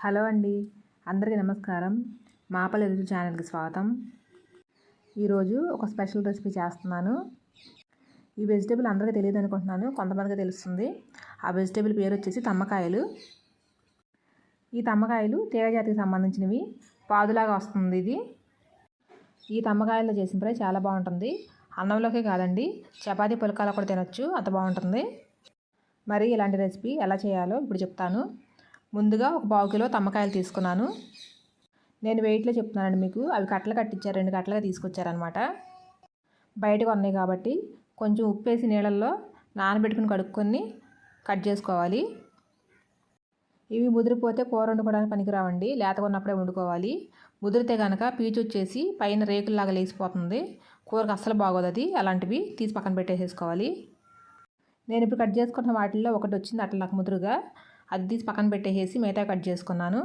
Hello అండి. అందరికీ నమస్కారం. మాపల రుచి ఛానల్కి స్వాగతం. ఈరోజు ఒక స్పెషల్ రెసిపీ చేస్తున్నాను. ఈ వెజిటేబుల్ అందరికీ తెలియదు అనుకుంటున్నాను. కొంతమందికి తెలుస్తుంది. ఆ వెజిటేబుల్ పేరు వచ్చేసి తమ్మకాయలు. ఈ తమ్మకాయలు తీగజాతికి సంబంధించినవి. పాదులాగా వస్తుంది ఇది. ఈ తమ్మకాయలతో చేసిన ఫ్రై చాలా బాగుంటుంది. అన్నంలోకే కాదండి చపాతీ పులకాల కూడా తినొచ్చు. అంత బాగుంటుంది. మరి ఇలాంటి రెసిపీ ఎలా చేయాలో ఇప్పుడు చెప్తాను. ముందుగా ఒక పావు కిలో తమ్మకాయలు తీసుకున్నాను. నేను వెయిట్లో చెప్తున్నానండి మీకు. అవి కట్టలు కట్టించారు రెండు కట్టలుగా తీసుకొచ్చారనమాట బయటకు ఉన్నాయి కాబట్టి కొంచెం ఉప్పు వేసి నీళ్ళల్లో నానబెట్టుకుని కడుక్కొని కట్ చేసుకోవాలి. ఇవి ముదిరిపోతే కూర వండుకోవడానికి పనికిరావండి. లేతగా ఉన్నప్పుడే వండుకోవాలి. ముదిరితే కనుక పీచు వచ్చేసి పైన రేకుల్లాగా లేచిపోతుంది. కూరకు అస్సలు బాగోదు అది. అలాంటివి తీసి పక్కన పెట్టేసేసుకోవాలి. నేను ఇప్పుడు కట్ చేసుకున్న వాటిల్లో ఒకటి వచ్చింది అట్లా నాకు ముదురుగా. అది తీసి పక్కన పెట్టేసి మిగతా కట్ చేసుకున్నాను.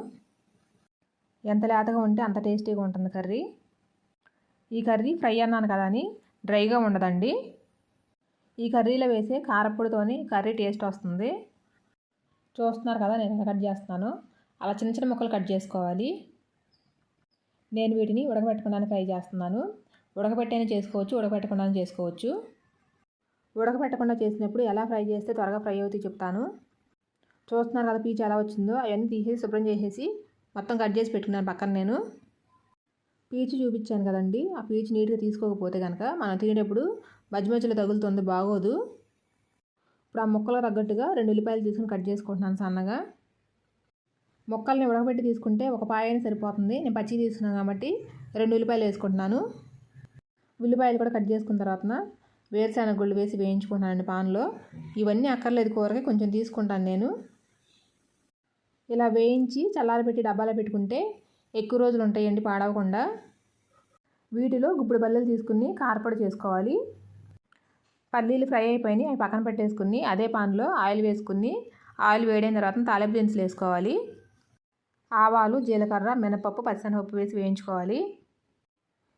ఎంత లేతగా ఉంటే అంత టేస్టీగా ఉంటుంది కర్రీ. ఈ కర్రీ ఫ్రై అన్నాను కదా అని డ్రైగా ఉండదండి. ఈ కర్రీలో వేసే కారప్పొడితోని కర్రీ టేస్ట్ వస్తుంది. చూస్తున్నారు కదా నేను ఎలా కట్ చేస్తున్నాను. అలా చిన్న చిన్న ముక్కలు కట్ చేసుకోవాలి. నేను వీటిని ఉడకబెట్టకుండా ఫ్రై చేస్తున్నాను. ఉడకబెట్టైనా చేసుకోవచ్చు ఉడకబెట్టకుండా చేసుకోవచ్చు. ఉడకబెట్టకుండా చేసినప్పుడు ఎలా ఫ్రై చేస్తే త్వరగా ఫ్రై అవుతాయి చెప్తాను. చూస్తున్నారు కదా పీచు ఎలా వచ్చిందో అవన్నీ తీసేసి శుభ్రం చేసేసి మొత్తం కట్ చేసి పెట్టుకున్నాను పక్కన నేను. పీచు చూపించాను కదండి. ఆ పీచు నీట్గా తీసుకోకపోతే కనుక మనం తినేటప్పుడు మధ్య మధ్యలో తగులుతుంది బాగోదు. ఇప్పుడు ఆ ముక్కలు తగ్గట్టుగా రెండు ఉల్లిపాయలు తీసుకుని కట్ చేసుకుంటున్నాను సన్నగా. ముక్కల్ని ఉడకబెట్టి తీసుకుంటే ఒక పాయని సరిపోతుంది. నేను పచ్చి తీసుకున్నాను కాబట్టి రెండు ఉల్లిపాయలు వేసుకుంటున్నాను. ఉల్లిపాయలు కూడా కట్ చేసుకున్న తర్వాత వేరుశెనగ గుళ్ళు వేసి వేయించుకుంటానండి పాన్లో. ఇవన్నీ అక్కర్లేదు కూరకి కొంచెం తీసుకుంటాను నేను. ఇలా వేయించి చల్లారబెట్టి డబ్బాలో పెట్టుకుంటే ఎక్కువ రోజులు ఉంటాయండి పాడవకుండా. వీటిలో గుప్పుడు బల్లలు తీసుకుని కారపొడి చేసుకోవాలి. పల్లీలు ఫ్రై అయిపోయినాయి అవి పక్కన పెట్టేసుకుని అదే పాన్లో ఆయిల్ వేసుకుని ఆయిల్ వేడైన తర్వాత తాలింపు దినుసులు వేసుకోవాలి. ఆవాలు జీలకర్ర మినపప్పు పచ్చనపప్పు వేసి వేయించుకోవాలి.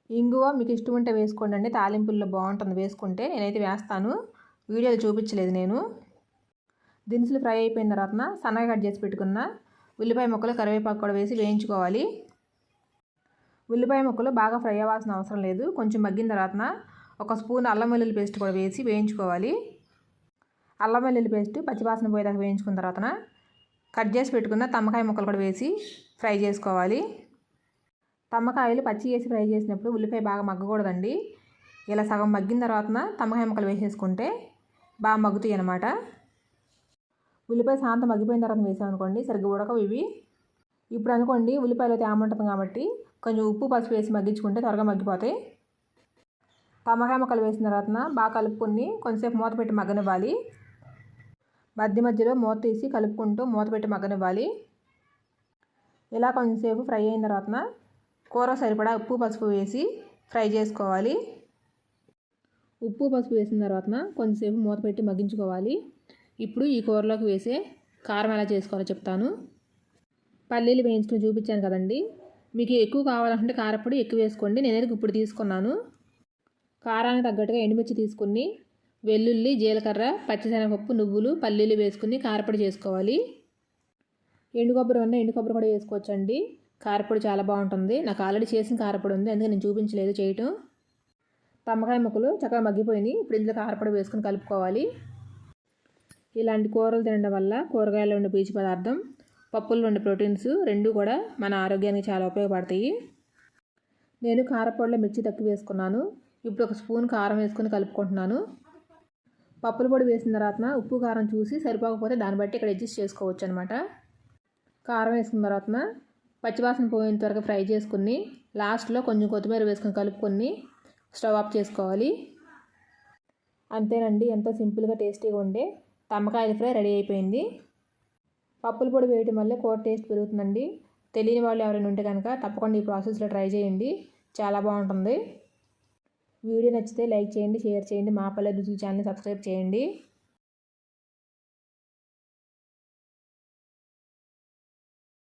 ఇంగువ మీకు ఇష్టం ఉంటే వేసుకోండి అండి. తాలింపుల్లో బాగుంటుంది వేసుకుంటే. నేనైతే వేస్తాను. వీడియోలు చూపించలేదు నేను. దినుసులు ఫ్రై అయిపోయిన తర్వాత సన్నగా కట్ చేసి పెట్టుకున్న ఉల్లిపాయ ముక్కలు కరివేపాకు కూడా వేసి వేయించుకోవాలి. ఉల్లిపాయ ముక్కలు బాగా ఫ్రై అవ్వాల్సిన అవసరం లేదు. కొంచెం మగ్గిన తర్వాత ఒక స్పూన్ అల్లం వెల్లుల్లి పేస్ట్ కూడా వేసి వేయించుకోవాలి. అల్లం వెల్లుల్లి పేస్ట్ పచ్చివాసన పోయేదాకా వేయించుకున్న తర్వాత కట్ చేసి పెట్టుకున్న తమ్మకాయ ముక్కలు కూడా వేసి ఫ్రై చేసుకోవాలి. తమ్మకాయలు పచ్చి వేసి ఫ్రై చేసినప్పుడు ఉల్లిపాయ బాగా మగ్గకూడదండి. ఇలా సగం మగ్గిన తర్వాత తమ్మకాయ ముక్కలు వేసేసుకుంటే బాగా మగ్గుతాయి అన్నమాట. ఉల్లిపాయ శాంతం మగ్గిపోయిన తర్వాత వేసామనుకోండి సరిగ్గా ఉడకవు ఇవి. ఇప్పుడు అనుకోండి ఉల్లిపాయలు తేమ ఉంటుంది కాబట్టి కొంచెం ఉప్పు పసుపు వేసి మగ్గించుకుంటే త్వరగా మగ్గిపోతాయి. తమ్మకాయ ముక్కలు వేసిన తర్వాత బాగా కలుపుకుని కొంచెంసేపు మూత పెట్టి మగ్గనివ్వాలి. మధ్య మధ్యలో మూత తీసి కలుపుకుంటూ మూత పెట్టి మగ్గనివ్వాలి. ఇలా కొంచెంసేపు ఫ్రై అయిన తర్వాత కూర సరిపడా ఉప్పు పసుపు వేసి ఫ్రై చేసుకోవాలి. ఉప్పు పసుపు వేసిన తర్వాత కొంచెంసేపు మూత పెట్టి మగ్గించుకోవాలి. ఇప్పుడు ఈ కూరలోకి వేసే కారం ఎలా చేసుకోవాలో చెప్తాను. పల్లీలు వేయించుకుని చూపించాను కదండి. మీకు ఎక్కువ కావాలంటే కారపొడి ఎక్కువ వేసుకోండి. నేనైతే ఇప్పుడు తీసుకున్నాను? కారానికి తగ్గట్టుగా ఎండుమిర్చి తీసుకుని వెల్లుల్లి జీలకర్ర పచ్చిశనగపప్పు నువ్వులు పల్లీలు వేసుకుని కారపొడి చేసుకోవాలి. ఎండు కొబ్బరి ఉన్న ఎండు కొబ్బరి కూడా వేసుకోవచ్చండి. కారపొడి చాలా బాగుంటుంది. నాకు ఆల్రెడీ చేసిన కారపొడి ఉంది. అందుకే నేను చూపించలేదు చేయటం. తమ్మకాయ ముక్కలు చక్కగా మగ్గిపోయినాయి. ఇప్పుడు ఇందులో కారపొడి వేసుకుని కలుపుకోవాలి. ఇలాంటి కూరలు తినడం వల్ల కూరగాయలు ఉండే పీచు పదార్థం పప్పుల్లో ఉండే ప్రోటీన్స్ రెండు కూడా మన ఆరోగ్యానికి చాలా ఉపయోగపడతాయి. నేను కారపొడిలో మిర్చి తక్కువ వేసుకున్నాను. ఇప్పుడు ఒక స్పూన్ కారం వేసుకొని కలుపుకుంటున్నాను. పప్పుల పొడి వేసిన తర్వాత ఉప్పు కారం చూసి సరిపోకపోతే దాన్ని బట్టి ఇక్కడ అడ్జస్ట్ చేసుకోవచ్చు అనమాట కారం వేసుకున్న తర్వాత పచ్చివాసన పోయిన త్వరగా ఫ్రై చేసుకుని లాస్ట్లో కొంచెం కొత్తిమీర వేసుకొని కలుపుకొని స్టవ్ ఆఫ్ చేసుకోవాలి. అంతేనండి ఎంతో సింపుల్గా టేస్టీగా ఉండే తమ్మకాయల ఫ్రై రెడీ అయిపోయింది. పప్పుల పొడి వేయటం వల్ల కూర టేస్ట్ పెరుగుతుందండి. తెలియని వాళ్ళు ఎవరైనా ఉంటే కనుక తప్పకుండా ఈ ప్రాసెస్లో ట్రై చేయండి. చాలా బాగుంటుంది. వీడియో నచ్చితే లైక్ చేయండి షేర్ చేయండి. మా పల్లె రుచి ఛానల్ని సబ్స్క్రైబ్ చేయండి.